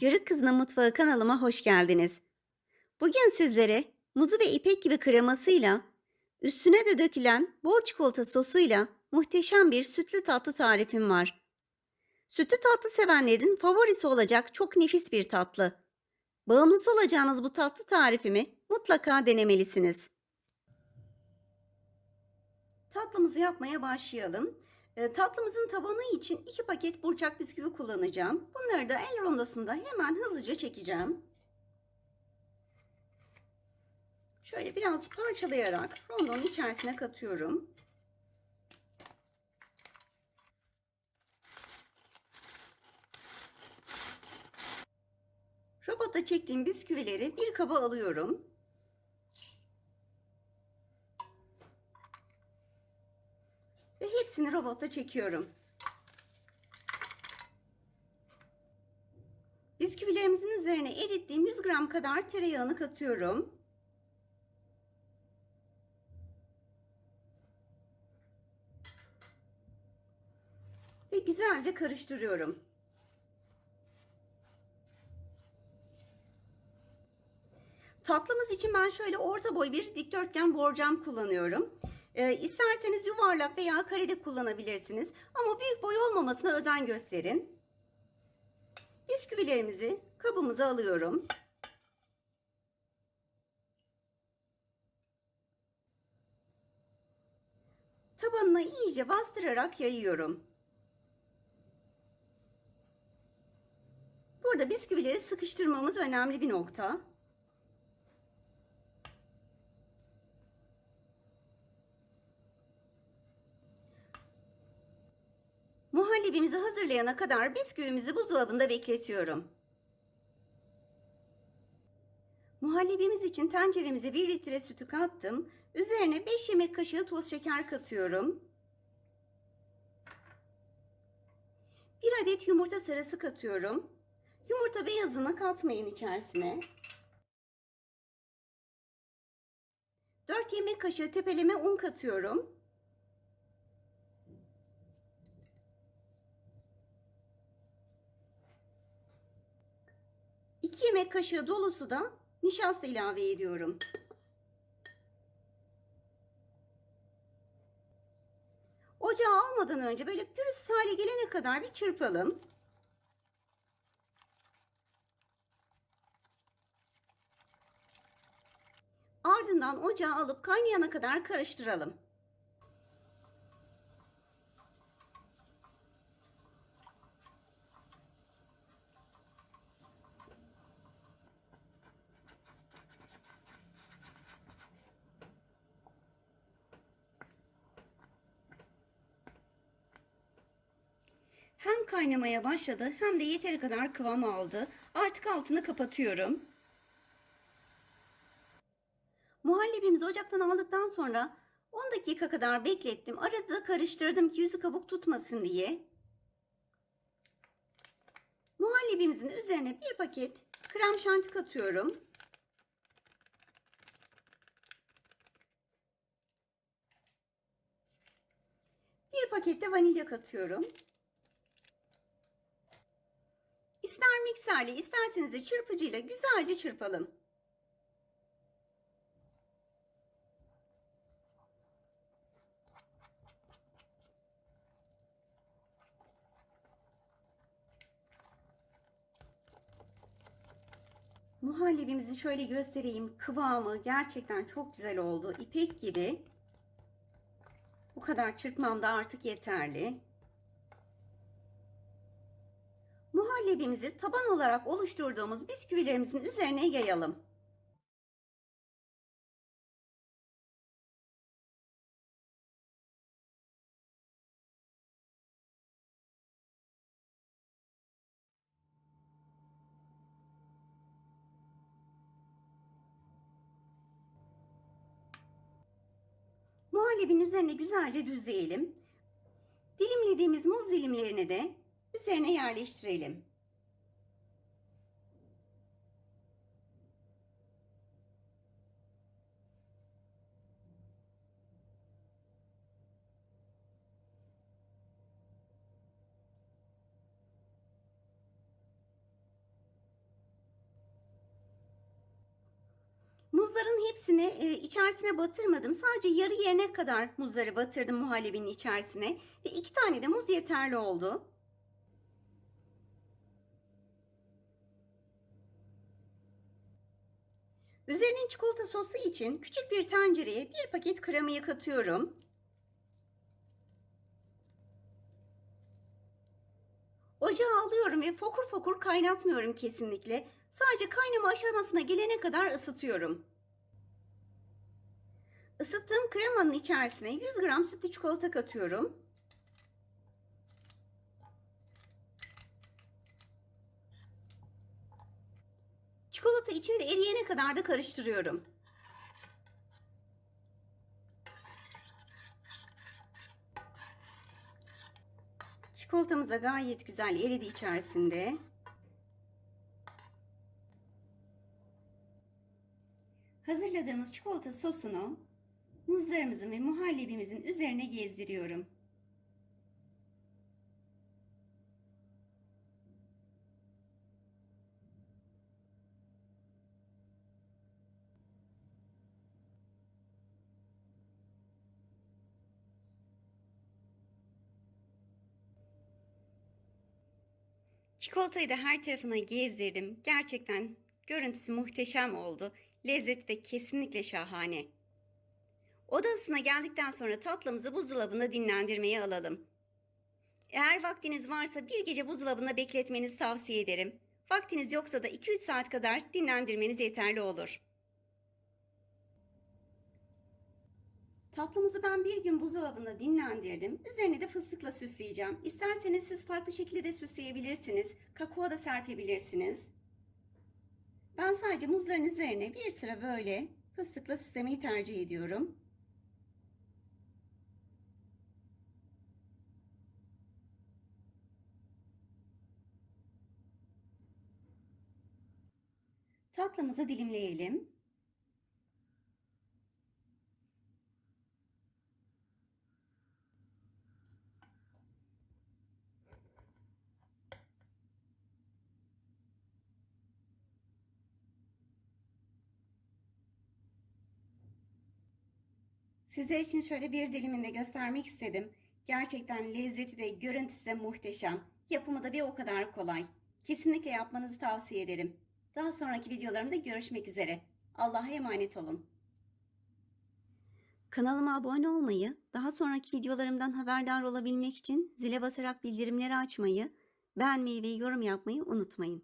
Yörük Kızının Mutfağı kanalıma hoş geldiniz. Bugün sizlere muzu ve ipek gibi kremasıyla, üstüne de dökülen bol çikolata sosuyla muhteşem bir sütlü tatlı tarifim var. Sütlü tatlı sevenlerin favorisi olacak çok nefis bir tatlı. Bağımlısı olacağınız bu tatlı tarifimi mutlaka denemelisiniz. Tatlımızı yapmaya başlayalım. E, tatlımızın tabanı için 2 paket burçak bisküvi kullanacağım. Bunları da el rondosunda hemen hızlıca çekeceğim. Şöyle biraz parçalayarak rondonun içerisine katıyorum. Robota çektiğim bisküvileri bir kaba alıyorum. Hepsini robotta çekiyorum. Bisküvilerimizin üzerine erittiğim 100 gram kadar tereyağını katıyorum. Ve güzelce karıştırıyorum. Tatlımız için ben şöyle orta boy bir dikdörtgen borcam kullanıyorum. Ee, isterseniz yuvarlak veya karede kullanabilirsiniz. Ama büyük boy olmamasına özen gösterin. Bisküvilerimizi kabımıza alıyorum. Tabanına iyice bastırarak yayıyorum. Burada bisküvileri sıkıştırmamız önemli bir nokta. Muhallebimizi hazırlayana kadar bisküvimizi buzdolabında bekletiyorum. Muhallebimiz için tenceremize 1 litre sütü kattım. Üzerine 5 yemek kaşığı toz şeker katıyorum. 1 adet yumurta sarısı katıyorum. Yumurta beyazını katmayın içerisine. 4 yemek kaşığı tepeleme un katıyorum. 2 yemek kaşığı dolusu da nişasta ilave ediyorum. Ocağa almadan önce böyle pürüzsüz hale gelene kadar bir çırpalım. Ardından ocağa alıp kaynayana kadar karıştıralım. Hem kaynamaya başladı hem de yeteri kadar kıvam aldı. Artık altını kapatıyorum. Muhallebimizi ocaktan aldıktan sonra 10 dakika kadar beklettim. Arada da karıştırdım ki yüzü kabuk tutmasın diye. Muhallebimizin üzerine bir paket krem şanti katıyorum. Bir paket de vanilya katıyorum. İster mikserle isterseniz de çırpıcıyla güzelce çırpalım. Muhallebimizi şöyle göstereyim. Kıvamı gerçekten çok güzel oldu. İpek gibi. Bu kadar çırpmam da artık yeterli. Muhallebimizi taban olarak oluşturduğumuz bisküvilerimizin üzerine yayalım. Muhallebin üzerine güzelce düzleyelim. Dilimlediğimiz muz dilimlerini de üzerine yerleştirelim. Muzların hepsini e, içerisine batırmadım. Sadece yarı yerine kadar muzları batırdım muhallebinin içerisine. Ve iki tane de muz yeterli oldu. Üzerine çikolata sosu için küçük bir tencereye bir paket kremayı katıyorum. Ocağa alıyorum ve fokur fokur kaynatmıyorum kesinlikle. Sadece kaynama aşamasına gelene kadar ısıtıyorum. Isıttığım kremanın içerisine 100 gram sütlü çikolata katıyorum. Çikolata içinde eriyene kadar da karıştırıyorum. Çikolatamız da gayet güzel eridi içerisinde. Hazırladığımız çikolata sosunu muzlarımızın ve muhallebimizin üzerine gezdiriyorum. Çikolatayı da her tarafına gezdirdim. Gerçekten görüntüsü muhteşem oldu. Lezzeti de kesinlikle şahane. Oda ısısına geldikten sonra tatlımızı buzdolabında dinlendirmeye alalım. Eğer vaktiniz varsa bir gece buzdolabında bekletmenizi tavsiye ederim. Vaktiniz yoksa da 2-3 saat kadar dinlendirmeniz yeterli olur. Tatlımızı ben bir gün buzdolabında dinlendirdim. Üzerine de fıstıkla süsleyeceğim. İsterseniz siz farklı şekilde de süsleyebilirsiniz. Kakao da serpebilirsiniz. Ben sadece muzların üzerine bir sıra böyle fıstıkla süslemeyi tercih ediyorum. Tatlımızı dilimleyelim. Sizler için şöyle bir dilimini de göstermek istedim. Gerçekten lezzeti de görüntüsü de muhteşem. Yapımı da bir o kadar kolay. Kesinlikle yapmanızı tavsiye ederim. Daha sonraki videolarımda görüşmek üzere. Allah'a emanet olun. Kanalıma abone olmayı, daha sonraki videolarımdan haberdar olabilmek için zile basarak bildirimleri açmayı, beğenmeyi ve yorum yapmayı unutmayın.